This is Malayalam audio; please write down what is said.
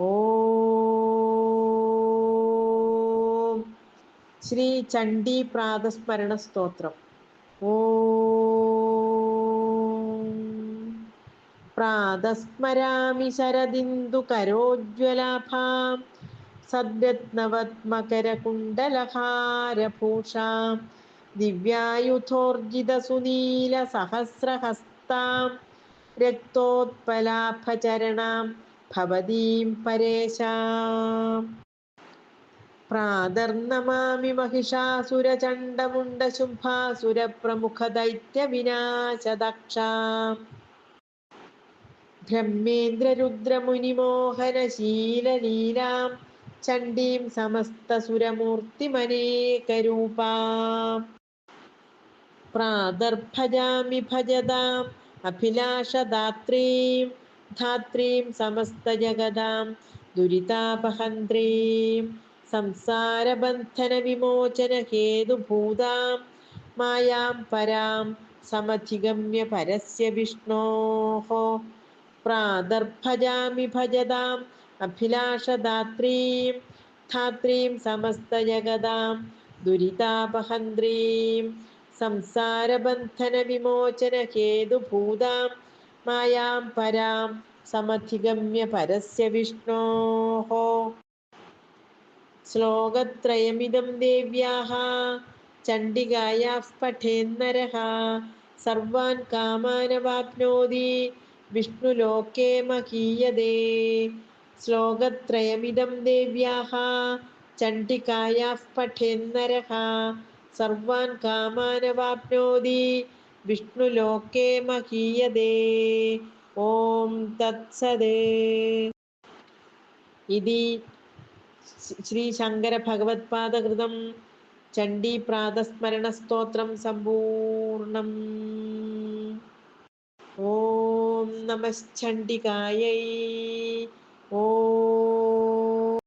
ഓം ശ്രീ ചണ്ഡി പ്രാതസ്മരണ സ്തോത്രം. ഓം പ്രാതസ്മരാമി ശരദിന്ദുകരോജ്വലാഭാം സദ്രത്നവത്മകരകുണ്ടലഹാരഭൂഷാം ദിവ്യായുധോർജിതസുനീലസഹസ്രഹസ്താം രക്തോത്പലാഭചരണാം ഭവതീം പരേശാം. പ്രാതർണമാമി മഹിഷാസുരചണ്ഡമുണ്ടശുംഭാസുരപ്രമുഖദൈത്യവിനാശദക്ഷാം ബ്രഹ്മേന്ദ്രരുദ്രമുനിമോഹനശീലലീലാം ചണ്ഡീം സമസ്തസുരമൂർത്തിമനേകരൂപാം. പ്രാദർഭജാമി ഭജതാം അഭിലാഷദാത്രീം धात्रीं समस्तजगदां दुरितापहन्त्रीं संसारबन्धनविमोचनहेतुभूतां मायां परां समधिगम्य परस्य विष्णोः प्रादर्भजामि भजदाम् अभिलाषदात्रीं धात्रीं समस्तजगदां दुरितापहन्त्रीं संसारबन्धनविमोचनहेतुभूतां मायां परां സമധിഗമ്യ പരസ്യ വിഷ്ണോः ശ്ലോകത്രയമിതം ദേവ്യാः ചണ്ഡികായാः പഠേന്നരः സർവാൻ കാമാനവാപ്നോതി വിഷ്ണുലോകേ മഹീയതേ ശ്ലോകത്രയമിതം ദേവ്യാः ചണ്ഡികായാः പഠേന്നരः സർവാൻ കാമാനവാപ്നോതി വിഷ്ണുലോകേ മഹീയതേ ഓം തത്സദേ. ഇതി ശ്രീ ശങ്കര ഭഗവത്പാദകൃതം പ്രാതസ്മരണ സ്തോത്രം സമ്പൂർണം. ഓം നമശ്ചണ്ഡികായൈ ഓ